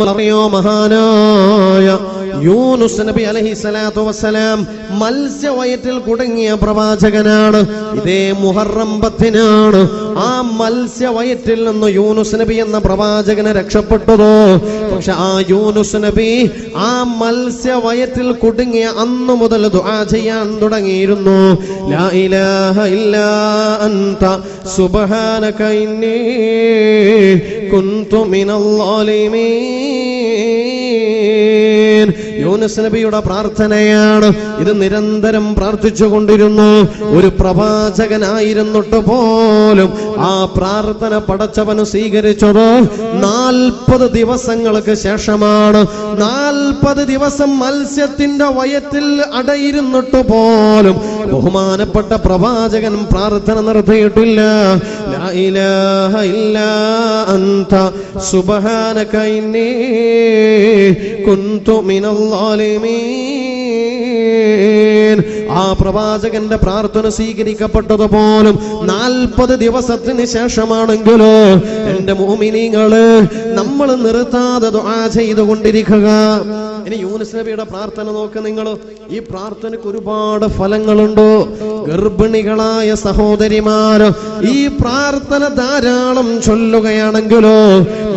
അറിയോ മഹാനായ യൂനുസ് നബി അലഹി സ്വലാത്തു വസ്സലാം മത്സ്യവയറ്റിൽ കുടുങ്ങിയ പ്രവാചകനാണ്. ഇതേ മുഹറം പത്തിനാണ് ആ മത്സ്യവയറ്റിൽ നിന്ന് യൂനുസ് നബി എന്ന പ്രവാചകനെ രക്ഷപ്പെട്ടതോ? പക്ഷെ ആ യൂനുസ് നബി ആ മത്സ്യവയറ്റിൽ കുടുങ്ങിയ അന്നു മുതൽ ദുആ ചെയ്യാൻ തുടങ്ങിയിരുന്നു. ലാ ഇലാഹ ഇല്ലാ അൻത സുബ്ഹാനക ഇന്നി കുന്തു മിനൽ ളാലിമീൻ യൂനുസ് നബിയുടെ പ്രാർത്ഥനയാണ്. ഇത് നിരന്തരം പ്രാർത്ഥിച്ചു കൊണ്ടിരുന്നു ഒരു പ്രവാചകനായിരുന്നിട്ട് പോലും ആ പ്രാർത്ഥന പടച്ചവന് സ്വീകരിച്ചത് നാൽപ്പത് ദിവസങ്ങൾക്ക് ശേഷമാണ്. നാൽപ്പത് ദിവസം മത്സ്യത്തിന്റെ വയത്തിൽ അടയിരുന്നിട്ട് പോലും ബഹുമാനപ്പെട്ട പ്രവാചകൻ പ്രാർത്ഥന നടത്തിയിട്ടില്ല. കുന്തു മിനൽ ആ പ്രവാചകന്റെ പ്രാർത്ഥന സ്വീകരിക്കപ്പെട്ടത് പോലും നാൽപ്പത് ദിവസത്തിന് ശേഷമാണെങ്കിലോ എന്റെ മോമിനിങ്ങൾ നമ്മൾ നിർത്താതെ ദുആ ചെയ്തുകൊണ്ടിരിക്കുക. ഇനി യൂനിസ് നബിയുടെ പ്രാർത്ഥന നോക്ക് നിങ്ങൾ ഈ പ്രാർത്ഥനയ്ക്ക് ഒരുപാട് ഫലങ്ങളുണ്ട്. ഗർഭിണികളായ സഹോദരിമാര് ഈ പ്രാർത്ഥന ധാരാളം ചൊല്ലുകയാണെങ്കിലോ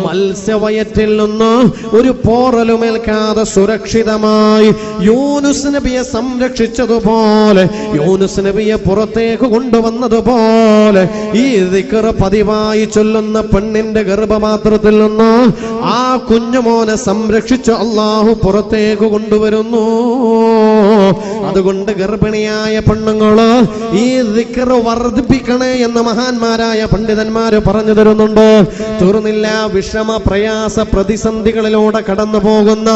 മത്സ്യവയറ്റിൽ നിന്ന് ഒരു പോറലുമേൽക്കാതെ സുരക്ഷിതമായി യൂനുസ് നബിയെ സംരക്ഷിച്ചതുപോലെ യൂനുസ് നബിയെ പുറത്തേക്ക് കൊണ്ടുവന്നതുപോലെ ഈ ദിക്കറ പതിവായി ചൊല്ലുന്ന പെണ്ണിന്റെ ഗർഭപാത്രത്തിൽ നിന്ന് ആ കുഞ്ഞുമോനെ സംരക്ഷിച്ച് അള്ളാഹു പുറത്തേക്ക് കൊണ്ടുവരുന്നു. അതുകൊണ്ട് ഗർഭിണിയായ പെണ്ണുങ്ങൾ ഈ ദിക്ർ വർദ്ധിപ്പിക്കണേ എന്ന് മഹാന്മാരായ പണ്ഡിതന്മാര് പറഞ്ഞു തരുന്നുണ്ട്. തീർന്നില്ല വിഷമ പ്രയാസ പ്രതിസന്ധികളിലൂടെ കടന്നു പോകുന്ന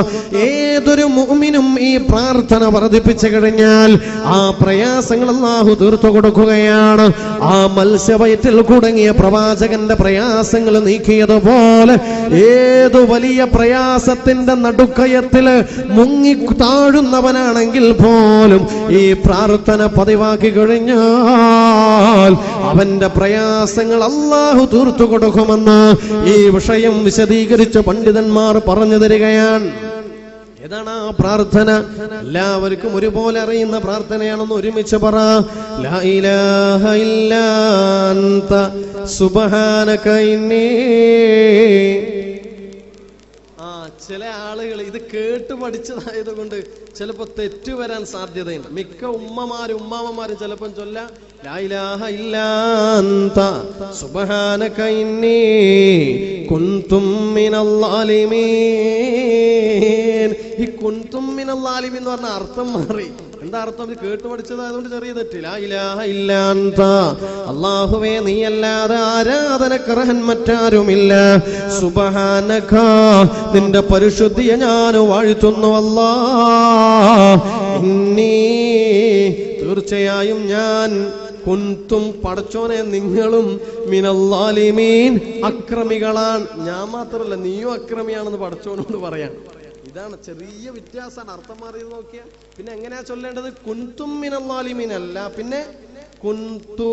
ഏതൊരു മുഅ്മിനും ഈ പ്രാർത്ഥന വർദ്ധിപ്പിച്ചു കഴിഞ്ഞാൽ ആ പ്രയാസങ്ങൾ അള്ളാഹു തീർത്തു കൊടുക്കുകയാണ്. ആ മത്സ്യവയറ്റിൽ കുടങ്ങിയ പ്രവാചകന്റെ പ്രയാസങ്ങൾ നീക്കിയതുപോലെ ഏതു വലിയ പ്രയാസത്തിന്റെ നടുക്കയത്തിൽ മുങ്ങി താഴുന്നവനാണെങ്കിൽ പോലും ഈ പ്രാർത്ഥന പതിവാക്കി കഴിഞ്ഞാൽ അവന്റെ പ്രയാസങ്ങൾ അള്ളാഹു തീർത്തു കൊടുക്കുമെന്ന് ഈ വിഷയം വിശദീകരിച്ച പണ്ഡിതന്മാർ പറഞ്ഞു തരികയാണ്. ഏതാണ് ആ പ്രാർത്ഥന? എല്ലാവർക്കും ഒരുപോലെ അറിയുന്ന പ്രാർത്ഥനയാണെന്ന് ഒരുമിച്ച് പറ. ചില ആളുകൾ ഇത് കേട്ട് പഠിച്ചതായത് കൊണ്ട് ചിലപ്പോ തെറ്റു വരാൻ സാധ്യതയുണ്ട്. മിക്ക ഉമ്മമാരും ഉമ്മാമമാരും ചിലപ്പം ചൊല്ല ലായിലാഹ ഈ കുന്തും മിനൽ ളാലിമീൻ എന്ന് പറഞ്ഞ അർത്ഥം മാറി. എന്താ അർത്ഥം? ഇത് കേട്ട് പഠിച്ചതായതുകൊണ്ട് ചെറിയ തെറ്റില്ല ഇലാഹ ഇല്ലാന്ത. അള്ളാഹുവേ നീയല്ലാതെ ആരാധനക്കർഹൻ മറ്റാരുമില്ല. സുബഹാനക നിന്റെ പരിശുദ്ധിയെ ഞാൻ വാഴ്ത്തുന്നു അല്ലാ. ഇന്നീ തീർച്ചയായും ഞാൻ കുന്തും പടച്ചോനെ നിങ്ങളും മിനല്ലാലിമീൻ അക്രമികളാണ്. ഞാൻ മാത്രമല്ല നീയും അക്രമിയാണെന്ന് പടച്ചോനോട് പറയാൻ ഇതാണ് ചെറിയ വ്യത്യാസമാണ് അർത്ഥം മാറിയത് നോക്കിയ. പിന്നെ എങ്ങനെയാ ചൊല്ലേണ്ടത്? കുന്തും മിനല്ലാലിമീൻ അല്ല. പിന്നെ കുന്തു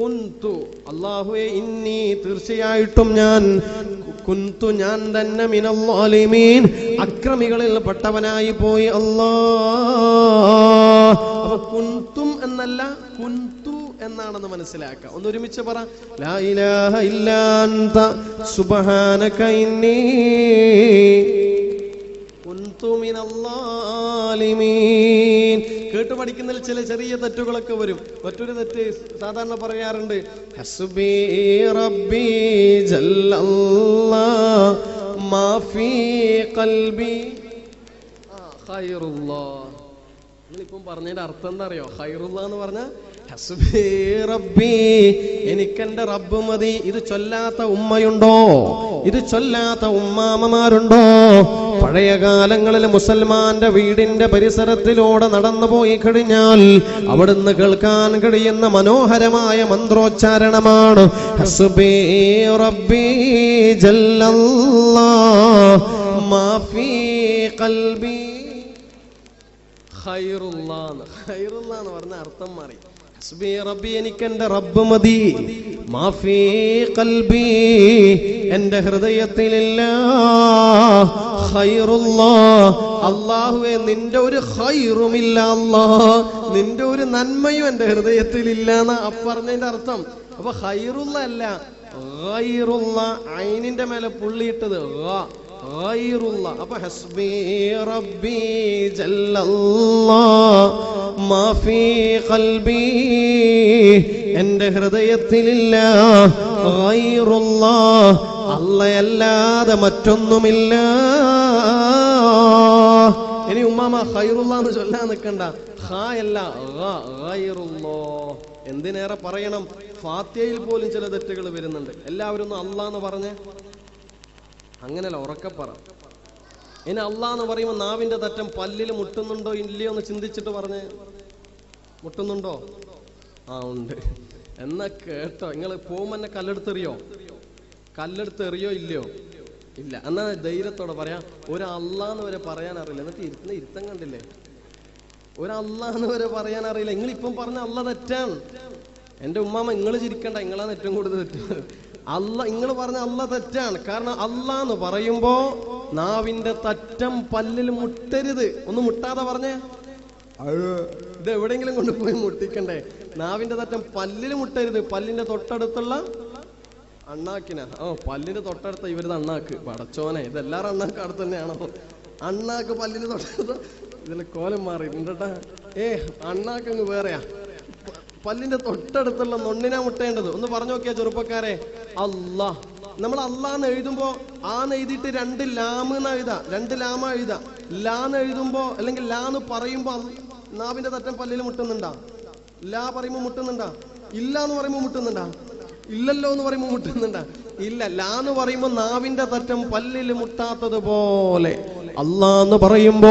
കുന്തു. അള്ളാഹുവെ ഇന്നി തീർച്ചയായിട്ടും ഞാൻ കുന്തു ഞാൻ തന്നെ മിനല്ലാലിമീൻ. അക്രമികളിൽ പെട്ടവനായി പോയി അല്ലാ. അപ്പൊ കുന്തും എന്നല്ല കുന്തു എന്നാണെന്ന് മനസ്സിലാക്കുക ഒന്ന് ഒരുമിച്ച് പറ. ലാ ഇലാഹ ഇല്ലാ അൻത. സുബ്ഹാനക ഇന്നി. കേട്ട് പഠിക്കുന്നതിൽ ചില ചെറിയ തെറ്റുകളൊക്കെ വരും. മറ്റൊരു തെറ്റ് സാധാരണ പറയാറുണ്ട്. ഹസ്ബി പറഞ്ഞതിന്റെ അർത്ഥം എന്താ അറിയോ? ഹൈറുള്ള എന്ന് പറഞ്ഞ ഹസ്ബി റബ്ബി എനിക്കെന്റെ റബ്ബ് മതി. ഇത് ചൊല്ലാത്ത ഉമ്മയുണ്ടോ? ഇത് ചൊല്ലാത്ത ഉമ്മാമമാരുണ്ടോ? പഴയ കാലങ്ങളിൽ മുസൽമാന്റെ വീടിന്റെ പരിസരത്തിലൂടെ നടന്നു പോയി കഴിഞ്ഞാൽ അവിടുന്ന് കേൾക്കാൻ കഴിയുന്ന മനോഹരമായ മന്ത്രോച്ചാരണമാണ് ഹസ്ബി റബ്ബി മാഫി എന്ന് പറഞ്ഞ അർത്ഥം മാറി. റബ്ബി എനിക്ക് എന്റെ റബ്ബ് മതി. മാഫി കൽബി എന്റെ ഹൃദയത്തിലില്ല. അള്ളാഹുവെ നിന്റെ ഒരു ഖൈറുമില്ല അല്ലാ. നിന്റെ ഒരു നന്മയും എന്റെ ഹൃദയത്തിൽ ഇല്ല എന്നാ പറഞ്ഞതിന്റെ അർത്ഥം. അപ്പൊ ഹൈറുള്ള അല്ല ഐനിന്റെ മേലെ പുള്ളിയിട്ടത് എന്റെ ഹൃദയത്തിലില്ല അല്ലയല്ലാതെ മറ്റൊന്നുമില്ല. ഇനി ഉമ്മാമ ഹൈറുള്ള എന്ന് ചൊല്ലാൻ നിൽക്കണ്ട എന്തിനേറെ പറയണം? ഫാത്യയിൽ പോലും ചില തെറ്റുകൾ വരുന്നുണ്ട്. എല്ലാവരും ഒന്ന് അല്ല എന്ന് പറഞ്ഞേ അങ്ങനല്ല ഉറക്കെ പറ. ഇനി അള്ളാ എന്ന് പറയുമ്പോൾ നാവിന്റെ തറ്റം പല്ലിൽ മുട്ടുന്നുണ്ടോ ഇല്ലയോ എന്ന് ചിന്തിച്ചിട്ട് പറഞ്ഞ് മുട്ടുന്നുണ്ടോ? ആ ഉണ്ട്. എന്നാ കേട്ടോ നിങ്ങൾ പോകുമ്പോ എന്നെ കല്ലെടുത്തെറിയോ? കല്ലെടുത്തെറിയോ ഇല്ലയോ? ഇല്ല. എന്നാ ധൈര്യത്തോടെ പറയാം ഒരു വരെ പറയാൻ അറിയില്ല. എന്നിട്ട് ഇരുത്തുന്ന ഇരുത്തം കണ്ടില്ലേ? ഒരു വരെ പറയാൻ അറിയില്ല. നിങ്ങൾ ഇപ്പം പറഞ്ഞ അല്ല തെറ്റാണ്. എന്റെ ഉമ്മാമ നിങ്ങൾ ചിരിക്കണ്ട. നിങ്ങളാണ് ഏറ്റവും കൂടുതൽ തെറ്റ്. അല്ല നിങ്ങൾ പറഞ്ഞ അല്ല തെറ്റാണ്. കാരണം അല്ല എന്ന് പറയുമ്പോ നാവിന്റെ തറ്റം പല്ലിൽ മുട്ടരുത്. ഒന്ന് മുട്ടാതെ പറഞ്ഞേ. ഇത് എവിടെയെങ്കിലും കൊണ്ടുപോയി മുട്ടിക്കണ്ടേ. നാവിന്റെ തറ്റം പല്ലിൽ മുട്ടരുത്. പല്ലിന്റെ തൊട്ടടുത്തുള്ള അണ്ണാക്കിന. ഓ പല്ലിന്റെ തൊട്ടടുത്ത ഇവർ അണ്ണാക്ക്. പടച്ചോനെ ഇതെല്ലാരും അണ്ണാക്ക് അടുത്ത് തന്നെയാണോ? അണ്ണാക്ക് പല്ലിന് തൊട്ടടുത്ത് ഇതിൽ കോലം മാറി. ഏ അണ്ണാക്ക് അങ്ങ് വേറെയാ. പല്ലിന്റെ തൊട്ടടുത്തുള്ള നൊണ്ണിനാ മുട്ടേണ്ടത്. ഒന്ന് പറഞ്ഞു നോക്കിയാ ചെറുപ്പക്കാരെ. അല്ലാ. നമ്മൾ അല്ലാന്ന് എഴുതുമ്പോ ആന്ന് എഴുതിയിട്ട് രണ്ട് ലാമ് എന്ന് എഴുതാ. രണ്ട് ലാമ എഴുതാ. ലാന്ന് എഴുതുമ്പോ അല്ലെങ്കിൽ ലാന്ന് പറയുമ്പോ നാവിന്റെ തറ്റം പല്ലിൽ മുട്ടുന്നുണ്ടാ? ലാ പറയുമ്പോ മുട്ടുന്നുണ്ടാ? ഇല്ല എന്ന് പറയുമ്പോ മുട്ടുന്നുണ്ടാ? ഇല്ലല്ലോ എന്ന് പറയുമ്പോ മുട്ടുന്നുണ്ടാ? ഇല്ല. ലാ എന്ന് പറയുമ്പോ നാവിന്റെ തറ്റം പല്ലിൽ മുട്ടാത്തത് പോലെ. അല്ലാ എന്ന് പറയുമ്പോ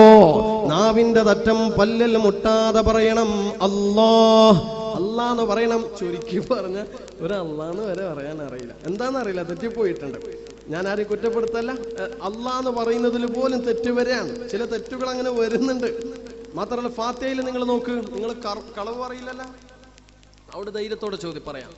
നാവിന്റെ തറ്റം പല്ലിൽ മുട്ടാതെ പറയണം. അല്ലാ അല്ലാ എന്ന് പറയണം ചുരുക്കി പറഞ്ഞ ഒരു അല്ലാന്ന് വരെ പറയാൻ അറിയില്ല. എന്താന്ന് അറിയില്ല തെറ്റിപ്പോയിട്ടുണ്ട്. ഞാൻ ആരെയും കുറ്റപ്പെടുത്തല്ല. അള്ളാന്ന് പറയുന്നതിൽ പോലും തെറ്റ് വരെയാണ്. ചില തെറ്റുകൾ അങ്ങനെ വരുന്നുണ്ട്. മാത്രമല്ല ഫാത്തയിൽ നിങ്ങൾ നോക്ക് നിങ്ങൾ കളവ് പറയില്ലല്ലോ. അവിടെ ധൈര്യത്തോടെ ചോദ്യം പറയാം.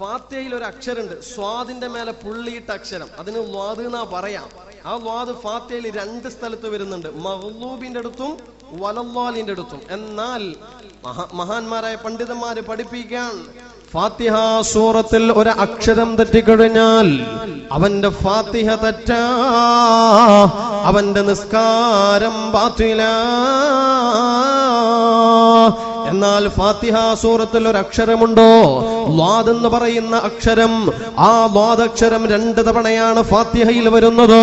ഫാത്തയിൽ ഒരു അക്ഷരമുണ്ട്. സ്വാദിന്റെ മേലെ പുള്ളിയിട്ട അക്ഷരം. അതിന് വാദ് എന്നാ പറയാം. ആ വാദ് ഫാത്തയിൽ രണ്ട് സ്ഥലത്ത് വരുന്നുണ്ട്. മഹ്ലൂബിന്റെ അടുത്തും വലവാലിന്റെ അടുത്തും. എന്നാൽ മഹാന്മാരായ പണ്ഡിതന്മാര് പഠിപ്പിക്കാൻ ഫാത്തിഹ സൂറത്തിൽ ഒരു അക്ഷരം തെറ്റിക്കഴിഞ്ഞാൽ അവന്റെ ഫാത്തിഹ തെറ്റ. അവന്റെ നിസ്കാരം ബാത്തിലാ. എന്നാൽ ഫാത്തിഹ സൂറത്തിൽ ഒരു അക്ഷരമുണ്ടോ? വാദ് എന്ന് പറയുന്ന അക്ഷരം. ആ വാദക്ഷരം രണ്ട് തവണയാണ് ഫാത്തിഹയിൽ വരുന്നത്.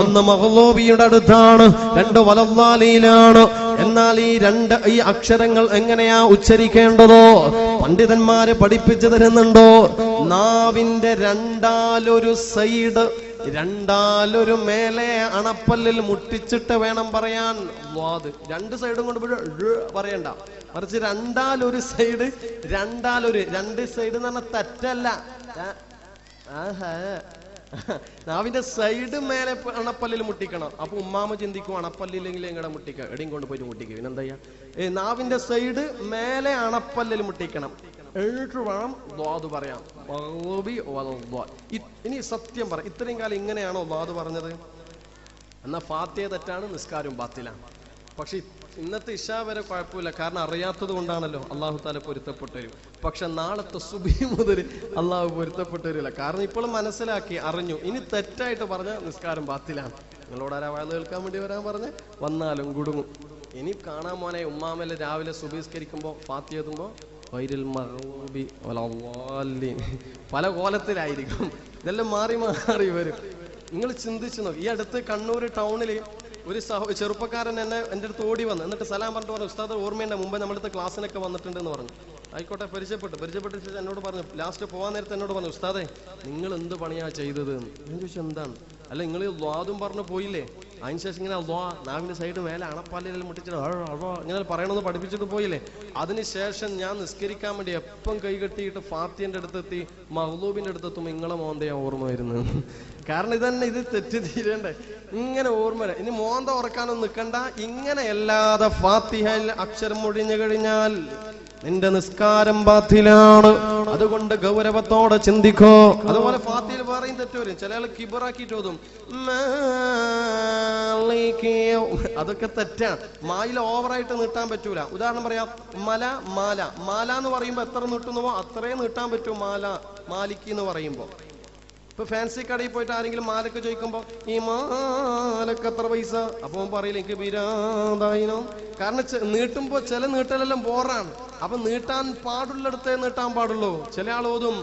ഒന്ന് മഹലോബിയുടെ അടുത്താണ് രണ്ട് വലവാലയിലാണ് എന്നാൽ ഈ രണ്ട് ഈ അക്ഷരങ്ങൾ എങ്ങനെയാ ഉച്ചരിക്കേണ്ടതോ? പണ്ഡിതന്മാര് പഠിപ്പിച്ചു തരുന്നുണ്ടോ? നാവിന്റെ രണ്ടാലൊരു സൈഡ് രണ്ടാലൊരു മേലെ അണപ്പല്ലിൽ മുട്ടിച്ചിട്ട് വേണം പറയാൻ. രണ്ട് സൈഡും കൊണ്ട് പറയണ്ട. മറിച്ച് രണ്ടാൽ ഒരു സൈഡ് രണ്ടാൽ ഒരു രണ്ട് സൈഡ് എന്ന് പറഞ്ഞാൽ തെറ്റല്ല. നാവിന്റെ സൈഡ് മേലെ അണപ്പല്ലിൽ മുട്ടിക്കണം. അപ്പൊ ഉമ്മാമ ചിന്തിക്കും അണപ്പല്ലില്ലെങ്കിൽ എങ്ങടെ മുട്ടിക്ക? എടയും കൊണ്ട് പോയിട്ട് മുട്ടിക്കുക പിന്നെന്താ ഏ നാവിന്റെ സൈഡ് മേലെ അണപ്പല്ലിൽ മുട്ടിക്കണം. എന്നിട്ട് വേണം ദ്വാദ് പറയാം. ഇനി സത്യം പറ ഇത്രയും കാലം ഇങ്ങനെയാണോ ദ്വാദ് പറഞ്ഞത്? എന്നാ ഫാത്തിയ തെറ്റാണ് നിസ്കാരം ബാത്തിലാണ്. പക്ഷെ ഇന്നത്തെ ഇഷ വരെ കുഴപ്പമില്ല. കാരണം അറിയാത്തത് കൊണ്ടാണല്ലോ അള്ളാഹു താല പൊരുത്തപ്പെട്ടു വരും പക്ഷെ നാളത്തെ സുബി മുതൽ അള്ളാഹു പൊരുത്തപ്പെട്ടു വരില്ല കാരണം ഇപ്പോൾ മനസ്സിലാക്കി അറിഞ്ഞു. ഇനി തെറ്റായിട്ട് പറഞ്ഞ നിസ്കാരം ബാത്തിലാണ്. നിങ്ങളോട് ആരാ വയത് കേൾക്കാൻ വേണ്ടി വരാൻ പറഞ്ഞ്? വന്നാലും കുടുങ്ങും. ഇനി കാണാൻ മോനെ ഉമ്മാമൽ രാവിലെ സുബീസ്കരിക്കുമ്പോ പാത്തി എഴുതുമ്പോ വൈരൽ മറൂബി പല കോലത്തിലായിരിക്കും. ഇതെല്ലാം മാറി മാറി വരും. നിങ്ങൾ ചിന്തിച്ചു നോക്കി. ഈ അടുത്ത് കണ്ണൂർ ടൗണിൽ ഒരു സഹോ ചെറുപ്പക്കാരൻ എന്നെ എന്റെ അടുത്ത് ഓടി വന്നു എന്നിട്ട് സലാം പറഞ്ഞിട്ട് പറഞ്ഞു ഉസ്താദ് ഓർമ്മയുണ്ട് മുമ്പേ നമ്മുടെ ക്ലാസ്സിനൊക്കെ വന്നിട്ടുണ്ട് എന്ന് പറഞ്ഞു. ആയിക്കോട്ടെ പരിചയപ്പെട്ടു. പരിചയപ്പെട്ട ശേഷം എന്നോട് പറഞ്ഞു ലാസ്റ്റ് പോകാൻ നേരത്തെ എന്നോട് പറഞ്ഞു ഉസ്താദേ നിങ്ങൾ എന്ത് പണിയാ ചെയ്തത്? എന്ന്. ചോദിച്ചു എന്താണ്? അല്ല നിങ്ങൾ വാദം പറഞ്ഞു പോയില്ലേ? അതിന് ശേഷം ഇങ്ങനെ അള്ളോ നാവിന്റെ സൈഡ് മേലെ അണപ്പാലിൽ മുട്ടിച്ചിട്ട് അഴോ ഇങ്ങനെ പറയണമെന്ന് പഠിപ്പിച്ചിട്ട് പോയില്ലേ? അതിനുശേഷം ഞാൻ നിസ്കരിക്കാൻ വേണ്ടി എപ്പം കൈ കെട്ടിയിട്ട് ഫാത്തിയന്റെ അടുത്തെത്തി മഹ്ലൂബിന്റെ അടുത്തെത്തും ഇങ്ങളെ മോന്തയാ ഓർമ്മ വരുന്നത് കാരണം ഇതന്നെ ഇത് തെറ്റ് തീരണ്ടേ ഇങ്ങനെ ഓർമ്മ. ഇനി മോന്ത ഉറക്കാനൊന്നും നിൽക്കണ്ട ഇങ്ങനെ അല്ലാതെ അക്ഷരം ഒഴിഞ്ഞു കഴിഞ്ഞാൽ നിന്റെ നിസ്കാരം ബാത്തിലാണ്. അതുകൊണ്ട് ഗൗരവത്തോടെ ചിന്തിക്കോ. അതുപോലെ ഫാത്തിയിൽ പറയും തെറ്റുവരും ചില ആൾ കിബറാക്കി ഓതും അതൊക്കെ തെറ്റാണ് മായിൽ ഓവറായിട്ട് നീട്ടാൻ പറ്റൂല. ഉദാഹരണം പറയാം. മല മാല. മാല എന്ന് പറയുമ്പോ എത്ര നീട്ടുന്നുവോ അത്രയും നീട്ടാൻ പറ്റൂ മാല. മാലിക്ക് എന്ന് പറയുമ്പോൾ ഇപ്പൊ ഫാൻസി കടയിൽ പോയിട്ട് ആരെങ്കിലും മാലൊക്കെ ചോദിക്കുമ്പോ ഈ മാലക്ക് എത്ര പൈസ? അപ്പൊ പറയില്ല എനിക്ക് ബിരാതായിനോ കാരണം നീട്ടുമ്പോൾ നീട്ടുമ്പോ ചില നീട്ടലെല്ലാം ബോറാണ്. അപ്പൊ നീട്ടാൻ പാടുള്ളിടത്തേ നീട്ടാൻ പാടുള്ളൂ. ചില ആൾ ഓതും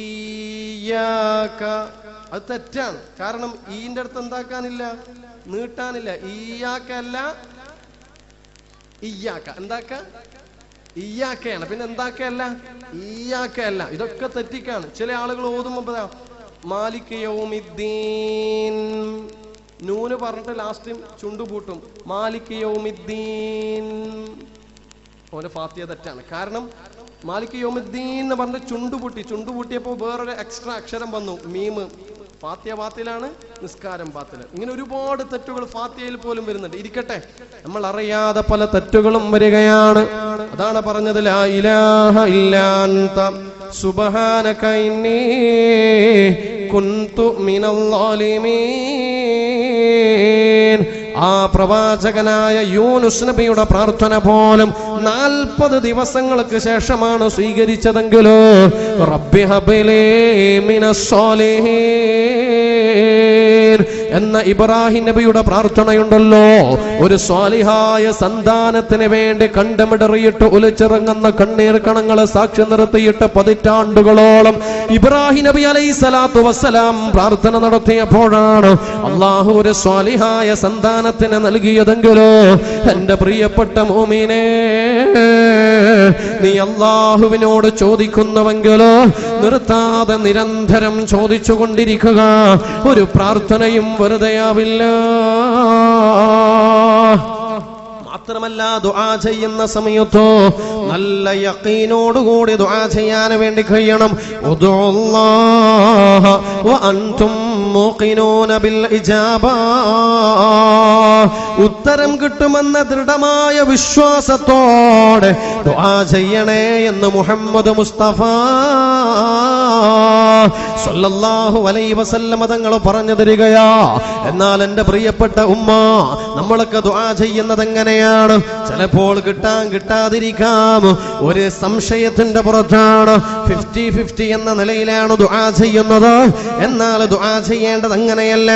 ഈയാക്ക അത് തെറ്റാണ്. കാരണം ഈന്റെ അടുത്ത് എന്താക്കാനില്ല? നീട്ടാനില്ല. ഈയാക്ക ഇയാക്ക എന്താക്ക? ഇയ്യാക്കയാണ് പിന്നെ എന്താക്കയല്ല ഈയാക്കയല്ല ഇതൊക്കെ തെറ്റിക്കാണ്. ചില ആളുകൾ ഓതുമ്പോ മാലിക് യൗമിദ്ദീൻ. നൂന് പറഞ്ഞിട്ട് ലാസ്റ്റ് ചുണ്ടുപൂട്ടും. മാലിക് യൗമിദ്ദീൻ. ഓന്റെ ഫാത്തിയ തെറ്റാണ്. കാരണം മാലിക് യോമുദ്ദീൻ എന്ന് പറഞ്ഞിട്ട് ചുണ്ടുപൂട്ടി. ചുണ്ടുപൂട്ടിയപ്പോ വേറൊരു എക്സ്ട്രാ അക്ഷരം വന്നു. മീമ് ഫാത്തിയ ബാത്തിലാണ് നിസ്കാരം പാത്തിൽ ഇങ്ങനെ ഒരുപാട് തെറ്റുകൾ ഫാത്തിയയിൽ പോലും വരുന്നുണ്ട്. ഇരിക്കട്ടെ. നമ്മൾ അറിയാതെ പല തെറ്റുകളും വരികയാണ്. അതാണ് പറഞ്ഞത് ലാ ഇലാഹ ഇല്ലാന്ത സുബഹാനക ഇന്നി കുന്തു ആ പ്രവാചകനായ യൂനുസ് നബിയുടെ പ്രാർത്ഥന പോലും നാൽപ്പത് ദിവസങ്ങൾക്ക് ശേഷമാണ് സ്വീകരിച്ചതെങ്കിലോ റബ്ബി എന്ന ഇബ്രാഹിം നബിയുടെ പ്രാർത്ഥനയുണ്ടല്ലോ. ഒരു സ്വാലിഹായ സന്താനത്തിന് വേണ്ടി കണ്ടമിടറിയിട്ട് ഒലിച്ചിറങ്ങുന്ന കണ്ണീർ കണങ്ങളെ സാക്ഷ്യം നിർത്തിയിട്ട് പതിറ്റാണ്ടുകളോളം ഇബ്രാഹിം നബി അലൈഹി സ്വലാത്തു വസ്സലാം പ്രാർത്ഥന നടത്തിയപ്പോഴാണ് അള്ളാഹു ഒരു സ്വാലിഹായ സന്താനത്തിന് നൽകിയതെങ്കിലോ എന്റെ പ്രിയപ്പെട്ട മോമിനെ നീ അള്ളാഹുവിനോട് ചോദിക്കുന്നുവെങ്കിലോ നിർത്താതെ നിരന്തരം ചോദിച്ചുകൊണ്ടിരിക്കുക. ഒരു പ്രാർത്ഥനയും വെറുതെയാവില്ല. മാത്രമല്ല ദുആ ചെയ്യുന്ന സമയത്തോ നല്ല യക്കീനോടുകൂടി ദുആ ചെയ്യാൻ വേണ്ടി കഴിയണം. ഉത്തരം കിട്ടുമെന്ന ദൃഢമായ വിശ്വാസത്തോടെ ദുആ ചെയ്യണേ എന്ന് മുഹമ്മദ് മുസ്തഫ സല്ലല്ലാഹു അലൈഹി വസല്ലമ തങ്ങൾ പറഞ്ഞു തരികയാ. എന്നാൽ എന്റെ പ്രിയപ്പെട്ട ഉമ്മ നമ്മളൊക്കെ ദുആ ചെയ്യുന്നത് എങ്ങനെയാണ്? ചിലപ്പോൾ കിട്ടാൻ കിട്ടാതിരിക്കാം. ഒരു സംശയത്തിന്റെ പുറത്താണ്. ഫിഫ്റ്റി ഫിഫ്റ്റി എന്ന നിലയിലാണ് ദുആ ചെയ്യുന്നത്. എന്നാൽ ദുആ ചെയ്യേണ്ടത് അങ്ങനെയല്ല.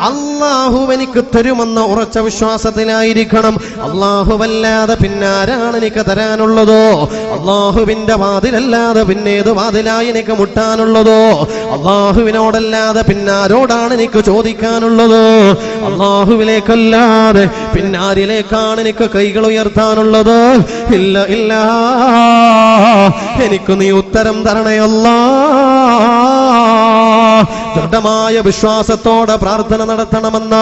അള്ളാഹു എനിക്ക് തരുമെന്ന ഉറച്ച വിശ്വാസത്തിലായിരിക്കണം. അള്ളാഹുവല്ലാതെ പിന്നാരാണ് എനിക്ക് തരാനുള്ളതോ? അള്ളാഹുവിന്റെ വാതിലല്ലാതെ പിന്നെ ഏത് വാതിലായി എനിക്ക് മുട്ടാനുള്ളതോ? അള്ളാഹുവിനോടല്ലാതെ പിന്നാരോടാണ് എനിക്ക് ചോദിക്കാനുള്ളത്? അള്ളാഹുവിലേക്കല്ലാതെ പിന്നാരിലേക്കാണ് എനിക്ക് കൈകൾ ഉയർത്താനുള്ളത്? ഇല്ല ഇല്ല. എനിക്ക് നീ ഉത്തരം തരണയല്ല ദൃഢമായ വിശ്വാസത്തോടെ പ്രാർത്ഥന നടത്തണമെന്ന.